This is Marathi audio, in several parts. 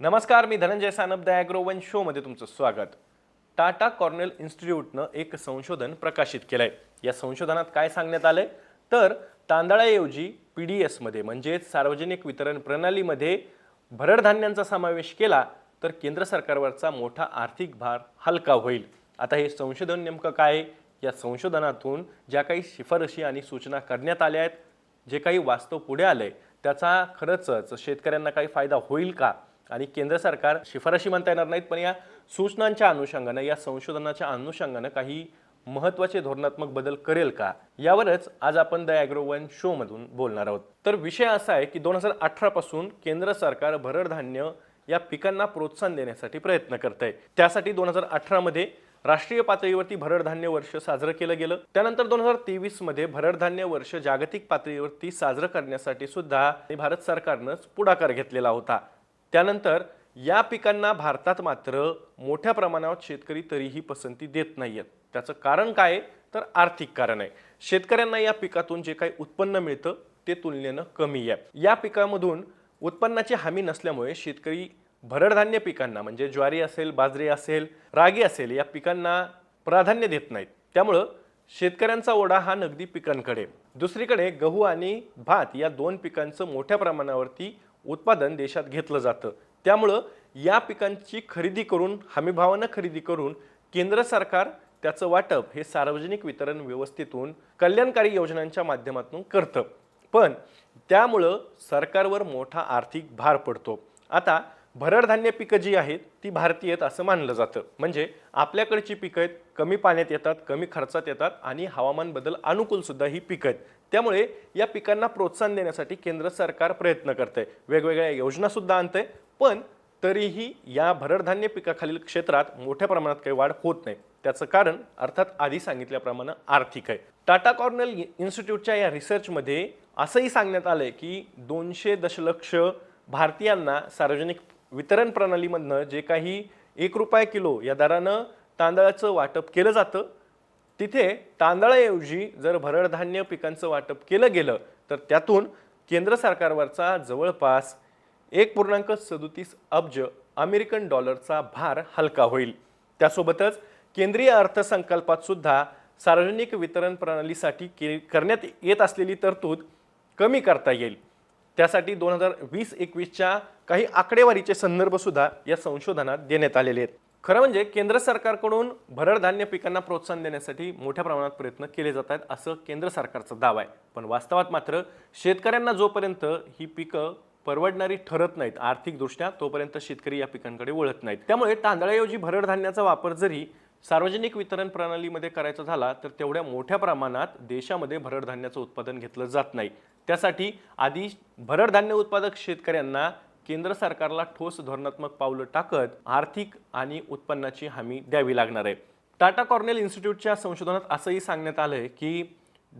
नमस्कार मी धनंजय सानप द ॲग्रोवन शोमध्ये तुमचं स्वागत. टाटा कॉर्नेल इन्स्टिट्यूटनं एक संशोधन प्रकाशित केलंय. या संशोधनात काय सांगण्यात आलंय? तर तांदळाऐवजी पी डी एसमध्ये म्हणजेच सार्वजनिक वितरण प्रणालीमध्ये भरडधान्यांचा समावेश केला तर केंद्र सरकारवरचा मोठा आर्थिक भार हलका होईल. आता हे संशोधन नेमकं काय? आहे? या संशोधनातून ज्या काही शिफारशी आणि सूचना करण्यात आल्या आहेत जे काही वास्तव पुढे आलं आहे त्याचा खरंच शेतकऱ्यांना काही फायदा होईल का? आणि केंद्र सरकार शिफारशी म्हणता येणार नाहीत पण या सूचनांच्या अनुषंगानं या संशोधनाच्या अनुषंगानं काही महत्त्वाचे धोरणात्मक बदल करेल का? यावरच आज आपण द ॲग्रो वन शोमधून बोलणार आहोत. तर विषय असा आहे की दोन हजार अठरापासून केंद्र सरकार भरड धान्य या पिकांना प्रोत्साहन देण्यासाठी प्रयत्न करत आहे त्यासाठी दोन हजार अठरामध्ये राष्ट्रीय पातळीवरती भरडधान्य वर्ष साजरं केलं गेलं. त्यानंतर दोन हजार तेवीसमध्ये भरडधान्य वर्ष जागतिक पातळीवरती साजरं करण्यासाठी सुद्धा भारत सरकारनंच पुढाकार घेतलेला होता. त्यानंतर या पिकांना भारतात मात्र मोठ्या प्रमाणावर शेतकरी तरीही पसंती देत नाही आहेत त्याचं कारण काय तर आर्थिक कारण आहे. शेतकऱ्यांना या पिकातून जे काही उत्पन्न मिळतं ते तुलनेनं कमी आहे. या पिकामधून उत्पन्नाची हमी नसल्यामुळे शेतकरी भरडधान्य पिकांना म्हणजे ज्वारी असेल बाजरी असेल रागी असेल या पिकांना प्राधान्य देत नाहीत. त्यामुळं शेतकऱ्यांचा ओढा हा नगदी पिकांकडे. दुसरीकडे गहू आणि भात या दोन पिकांचं मोठ्या प्रमाणावरती उत्पादन देशात घेतलं जातं. त्यामुळं या पिकांची खरेदी करून हमीभावानं खरेदी करून केंद्र सरकार त्याचं वाटप हे सार्वजनिक वितरण व्यवस्थेतून कल्याणकारी योजनांच्या माध्यमातून करतं. पण त्यामुळं सरकारवर मोठा आर्थिक भार पडतो. आता भरडधान्य पिकं जी आहेत ती भारतीय आहेत असं मानलं जातं. म्हणजे आपल्याकडची पिकं आहेत कमी पाण्यात येतात कमी खर्चात येतात आणि हवामान बदल अनुकूलसुद्धा ही पिकं आहेत. त्यामुळे या पिकांना प्रोत्साहन देण्यासाठी केंद्र सरकार प्रयत्न करतंय. वेगवेगळ्या योजनासुद्धा आणतंय. पण तरीही या भरडधान्य पिकाखालील क्षेत्रात मोठ्या प्रमाणात काही वाढ होत नाही. त्याचं कारण अर्थात आधी सांगितल्याप्रमाणे आर्थिक आहे. टाटा कॉर्नल इन्स्टिट्यूटच्या या रिसर्चमध्ये असंही सांगण्यात आलं आहे की दोनशे दशलक्ष भारतीयांना सार्वजनिक वितरण प्रणालीमधनं जे काही एक रुपये किलो या दरानं तांदळाचं वाटप केलं जातं तिथे तांदळाऐवजी जर भरडधान्य पिकांचं वाटप केलं गेलं तर त्यातून केंद्र सरकारवरचा जवळपास एक पूर्णांक सदोतीस अब्ज अमेरिकन डॉलरचा भार हलका होईल. त्यासोबतच केंद्रीय अर्थसंकल्पात सुद्धा सार्वजनिक वितरण प्रणालीसाठी के करण्यात येत असलेली तरतूद कमी करता येईल. त्यासाठी दोन हजार वीस एकवीसच्या काही आकडेवारीचे संदर्भसुद्धा या संशोधनात देण्यात आलेले आहेत. खरं म्हणजे केंद्र सरकारकडून भरड धान्य पिकांना प्रोत्साहन देण्यासाठी मोठ्या प्रमाणात प्रयत्न केले जात आहेत असं केंद्र सरकारचा दावा आहे. पण वास्तवात मात्र शेतकऱ्यांना जोपर्यंत ही पिकं परवडणारी ठरत नाहीत आर्थिकदृष्ट्या तोपर्यंत शेतकरी या पिकांकडे वळत नाहीत. त्यामुळे तांदळाऐवजी भरड धान्याचा वापर जरी सार्वजनिक वितरण प्रणालीमध्ये करायचा झाला तर तेवढ्या मोठ्या प्रमाणात देशामध्ये भरड धान्याचं उत्पादन घेतलं जात नाही. त्यासाठी आधी भरड धान्य उत्पादक शेतकऱ्यांना केंद्र सरकारला ठोस धोरणात्मक पावलं टाकत आर्थिक आणि उत्पन्नाची हमी द्यावी लागणार आहे. टाटा कॉर्नेल इन्स्टिट्यूटच्या संशोधनात असंही सांगण्यात आलं आहे की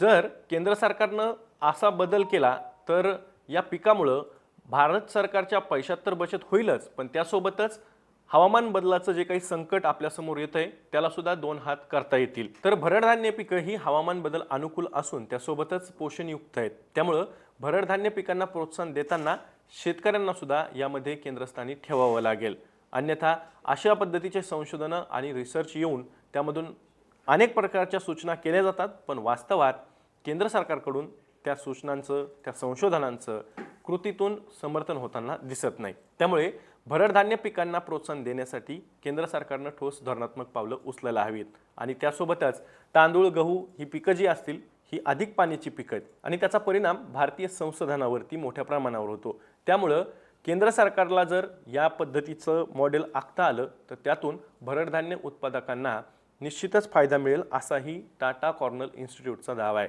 जर केंद्र सरकारनं असा बदल केला तर या पिकामुळं भारत सरकारच्या पैशात तर बचत होईलच पण त्यासोबतच हवामान बदलाचं जे काही संकट आपल्यासमोर येत आहे त्याला सुद्धा दोन हात करता येतील. तर भरडधान्य पिकं ही हवामान बदल अनुकूल असून त्यासोबतच पोषणयुक्त आहेत. त्यामुळं भरडधान्य पिकांना प्रोत्साहन देताना शेतकऱ्यांना सुद्धा यामध्ये केंद्रस्थानी ठेवावं लागेल. अन्यथा अशा पद्धतीचे संशोधनं आणि रिसर्च येऊन त्यामधून अनेक प्रकारच्या सूचना केल्या जातात पण वास्तवात केंद्र सरकारकडून त्या सूचनांचं त्या संशोधनांचं कृतीतून समर्थन होताना दिसत नाही. त्यामुळे भरडधान्य पिकांना प्रोत्साहन देण्यासाठी केंद्र सरकारनं ठोस धोरणात्मक पावलं उचलायला हवीत. आणि त्यासोबतच तांदूळ गहू ही पिकं जी असतील ही अधिक पाण्याची पिकं आहेत. आणि त्याचा परिणाम भारतीय संशोधनावरती मोठ्या प्रमाणावर होतो. त्यामुळं केंद्र सरकारला जर या पद्धतीचं मॉडेल आखता आलं तर त्यातून भरडधान्य उत्पादकांना निश्चितच फायदा मिळेल असाही टाटा कॉर्नल इन्स्टिट्यूटचा दावा आहे.